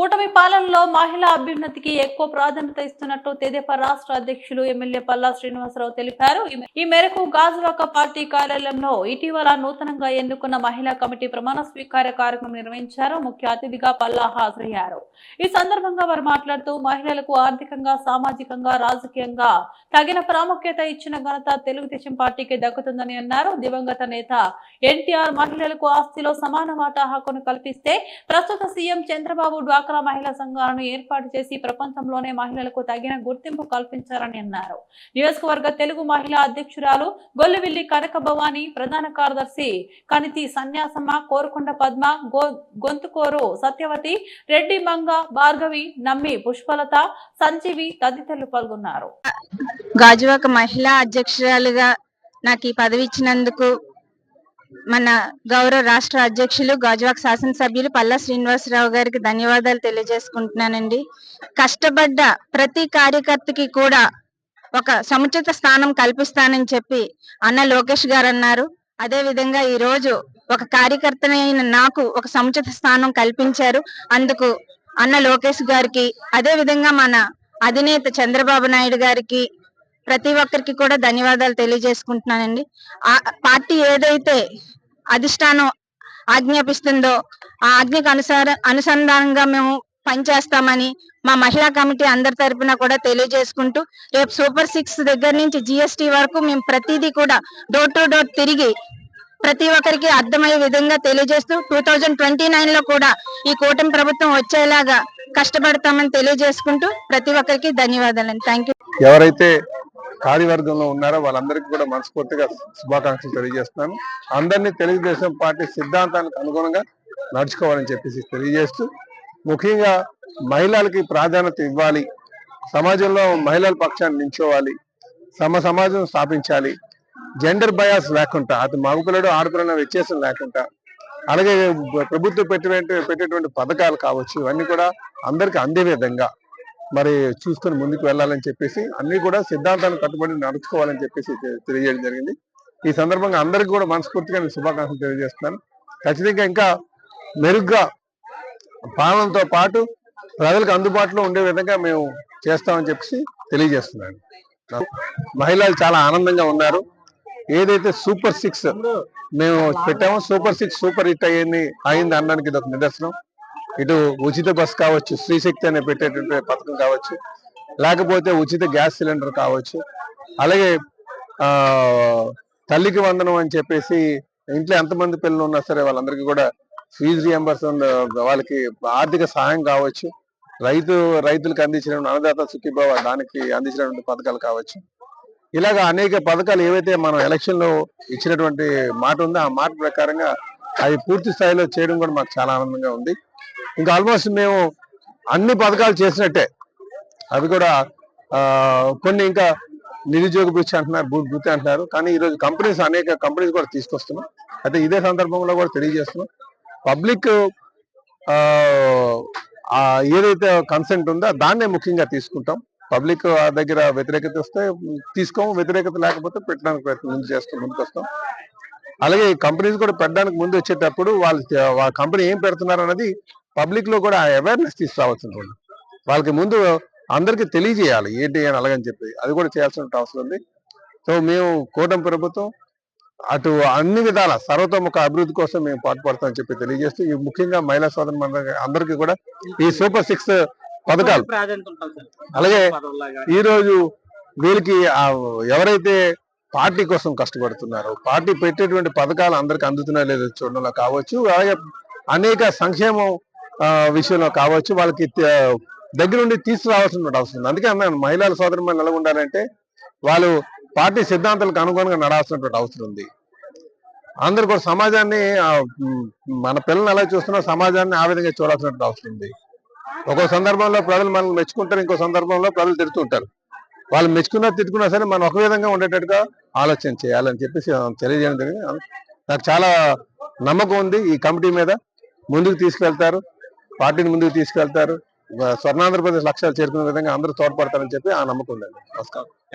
కూటమి పాలనలో మహిళా అభ్యున్నతికి ఎక్కువ ప్రాధాన్యత ఇస్తున్నట్టు తెదేపా రాష్ట్ర అధ్యక్షులు ఎమ్మెల్యే పల్లా శ్రీనివాసరావు తెలిపారు. ఈ మేరకు గాజువాక పార్టీ కార్యాలయంలో ఇటీవల నూతనంగా ఎన్నుకున్న మహిళా కమిటీ ప్రమాణ స్వీకార కార్యక్రమం నిర్వహించారు. ముఖ్య అతిథిగా పల్లా హాజరయ్యారు. ఈ సందర్భంగా వారు మాట్లాడుతూ మహిళలకు ఆర్థికంగా సామాజికంగా రాజకీయంగా తగిన ప్రాముఖ్యత ఇచ్చిన ఘనత తెలుగుదేశం పార్టీకి దక్కుతుందని అన్నారు. దివంగత నేత ఎన్టీఆర్ మహిళలకు ఆస్తిలో సమాన వాటా హక్కును కల్పిస్తే ప్రస్తుత సీఎం చంద్రబాబు డ్వాక్రా మహిళా సంఘాలను ఏర్పాటు చేసి ప్రపంచంలోనే మహిళలకు తగిన గుర్తింపు కల్పించారని అన్నారు. నియోజకవర్గ తెలుగు మహిళా అధ్యక్షురాలు గొల్లువిల్లి కనక భవాని ప్రధాన కార్యదర్శి కనితి సన్యాసమ్మ కోరుకొండ పద్మ గో గొంతుకోరు సత్యవతి రెడ్డి మంగ భార్గవి నమ్మి పుష్పలత సంజీవి తదితరులు పాల్గొన్నారు. గాజువాక మహిళా అధ్యక్షురాలుగా నాకు ఈ పదవి ఇచ్చినందుకు మన గౌరవ రాష్ట్ర అధ్యక్షులు గాజువాక్ శాసనసభ్యులు పల్లా శ్రీనివాసరావు గారికి ధన్యవాదాలు తెలియజేసుకుంటున్నానండి. కష్టపడ్డ ప్రతి కార్యకర్తకి కూడా ఒక సముచిత స్థానం కల్పిస్తానని చెప్పి అన్న లోకేష్ గారు అన్నారు. అదే విధంగా ఈ రోజు ఒక కార్యకర్తనైన నాకు ఒక సముచిత స్థానం కల్పించారు. అందుకు అన్న లోకేష్ గారికి అదే విధంగా మన అధినేత చంద్రబాబు నాయుడు గారికి ప్రతి ఒక్కరికి కూడా ధన్యవాదాలు తెలియజేసుకుంటున్నానండి. ఆ పార్టీ ఏదైతే అధిష్టానం ఆజ్ఞాపిస్తుందో ఆ ఆజ్ఞకు అనుసార అనుసంధానంగా మేము పనిచేస్తామని మా మహిళా కమిటీ అందరి తరపున కూడా తెలియజేసుకుంటూ రేపు సూపర్ సిక్స్ దగ్గర నుంచి జిఎస్టి వరకు మేము ప్రతిదీ కూడా డోర్ టు డోర్ తిరిగి ప్రతి ఒక్కరికి అర్థమయ్యే విధంగా తెలియజేస్తూ టూ థౌజండ్ ట్వంటీ నైన్లో కూడా ఈ కూటమి ప్రభుత్వం వచ్చేలాగా కష్టపడతామని తెలియజేసుకుంటూ ప్రతి ఒక్కరికి ధన్యవాదాలు థ్యాంక్ యూ ఎవరైతే కార్యవర్గంలో ఉన్నారో వాళ్ళందరికీ కూడా మనస్ఫూర్తిగా శుభాకాంక్షలు తెలియజేస్తున్నాను. అందరినీ తెలుగుదేశం పార్టీ సిద్ధాంతానికి అనుగుణంగా నడుచుకోవాలని చెప్పేసి తెలియజేస్తూ ముఖ్యంగా మహిళలకి ప్రాధాన్యత ఇవ్వాలి సమాజంలో మహిళల పక్షాన్ని నించోవాలి సమ సమాజం స్థాపించాలి జెండర్ బయాస్ లేకుండా అది మగపిల్లడు ఆడపిల్లల వ్యత్యాసం లేకుండా అలాగే ప్రభుత్వం పెట్టినటువంటి పెట్టేటువంటి పథకాలు కావచ్చు ఇవన్నీ కూడా అందరికి అందే విధంగా మరి చూసుకొని ముందుకు వెళ్ళాలని చెప్పేసి అన్ని కూడా సిద్ధాంతాన్ని కట్టుబడి నడుచుకోవాలని చెప్పేసి తెలియజేయడం జరిగింది. ఈ సందర్భంగా అందరికీ కూడా మనస్ఫూర్తిగా నేను శుభాకాంక్షలు తెలియజేస్తున్నాను. ఖచ్చితంగా ఇంకా మెరుగ్గా పాలనతో పాటు ప్రజలకు అందుబాటులో ఉండే విధంగా మేము చేస్తామని చెప్పేసి తెలియజేస్తున్నాను. మహిళలు చాలా ఆనందంగా ఉన్నారు. ఏదైతే సూపర్ సిక్స్ మేము పెట్టామో సూపర్ సిక్స్ సూపర్ హిట్ అయ్యింది అయింది అనడానికి ఇది ఒక నిదర్శనం. ఇటు ఉచిత బస్ కావచ్చు శ్రీశక్తి అనే పెట్టేటువంటి పథకం కావచ్చు లేకపోతే ఉచిత గ్యాస్ సిలిండర్ కావచ్చు అలాగే ఆ తల్లికి వందనం అని చెప్పేసి ఇంట్లో ఎంతమంది పిల్లలు ఉన్నా సరే వాళ్ళందరికీ కూడా ఫీజు రియంబర్స్ వాళ్ళకి ఆర్థిక సహాయం కావచ్చు రైతు రైతులకు అందించిన అన్నదాత సుఖీభావ దానికి అందించినటువంటి పథకాలు కావచ్చు. ఇలాగ అనేక పథకాలు ఏవైతే మనం ఎలక్షన్లో ఇచ్చినటువంటి మాట ఉందో ఆ మాట ప్రకారంగా అవి పూర్తి స్థాయిలో చేయడం కూడా మాకు చాలా ఆనందంగా ఉంది. ఇంకా ఆల్మోస్ట్ మేము అన్ని పథకాలు చేసినట్టే. అవి కూడా కొన్ని ఇంకా నిరుద్యోగ భృతి అంటున్నారు భూ అంటున్నారు. కానీ ఈరోజు కంపెనీస్ అనేక కంపెనీస్ కూడా తీసుకొస్తున్నాం. అయితే ఇదే సందర్భంలో కూడా తెలియజేస్తున్నాం. పబ్లిక్ ఏదైతే కన్సెంట్ ఉందో దాన్నే ముఖ్యంగా తీసుకుంటాం. పబ్లిక్ దగ్గర వ్యతిరేకత వస్తే తీసుకోము. వ్యతిరేకత లేకపోతే పెట్టడానికి ప్రయత్నం ముందు చేస్తాం ముందుకు వస్తాం అలాగే కంపెనీస్ కూడా పెట్టడానికి ముందు వచ్చేటప్పుడు వాళ్ళు కంపెనీ ఏం పెడుతున్నారు అన్నది పబ్లిక్లో కూడా అవేర్నెస్ తీసుకురావాల్సింది ఉంటుంది వాళ్ళకి ముందు అందరికీ తెలియజేయాలి ఏంటి అని అలాగని చెప్పి. అది కూడా చేయాల్సిన అవసరం ఉంది. సో మేము కూటమి ప్రభుత్వం అటు అన్ని విధాల సర్వతోముఖ అభివృద్ధి కోసం మేము పాటుపడతామని చెప్పి తెలియజేస్తూ ఈ ముఖ్యంగా మహిళా సోదరు అందరికీ కూడా ఈ సూపర్ సిక్స్ పథకాలు. అలాగే ఈరోజు వీరికి వీళ్ళకి ఎవరైతే పార్టీ కోసం కష్టపడుతున్నారో పార్టీ పెట్టేటువంటి పథకాలు అందరికి అందుతున్నాయో లేదో చూడడంలో కావచ్చు. అలాగే అనేక సంక్షేమం విషయంలో కావచ్చు వాళ్ళకి దగ్గరుండి తీసుకురావాల్సిన అవసరం అందుకే అన్నాను మహిళల సోదరు నిలగొండాలంటే వాళ్ళు పార్టీ సిద్ధాంతాలకు అనుగుణంగా నడాల్సినటువంటి అవసరం ఉంది. అందరు కూడా సమాజాన్ని మన పిల్లల్ని ఎలా చూస్తున్నా సమాజాన్ని ఆ విధంగా చూడాల్సినటువంటి అవసరం ఉంది. ఒక్కో సందర్భంలో ప్రజలు మనల్ని మెచ్చుకుంటారు ఇంకో సందర్భంలో ప్రజలు తిడుతుంటారు వాళ్ళు మెచ్చుకున్నా తిట్టుకున్నా సరే మనం ఒక విధంగా ఉండేటట్టుగా ఆలోచన చేయాలని చెప్పేసి తెలియజేయడం జరిగింది. నాకు చాలా నమ్మకం ఉంది ఈ కమిటీ మీద. ముందుకు తీసుకెళ్తారు. పార్టీని ముందుకు తీసుకెళ్తారు. స్వర్ణాంధ్రప్రదేశ్ లక్ష్యాలు చేరుకునే విధంగా అందరూ తోడ్పడతారని చెప్పి ఆ నమ్మకం ఉందండి. నమస్కారం.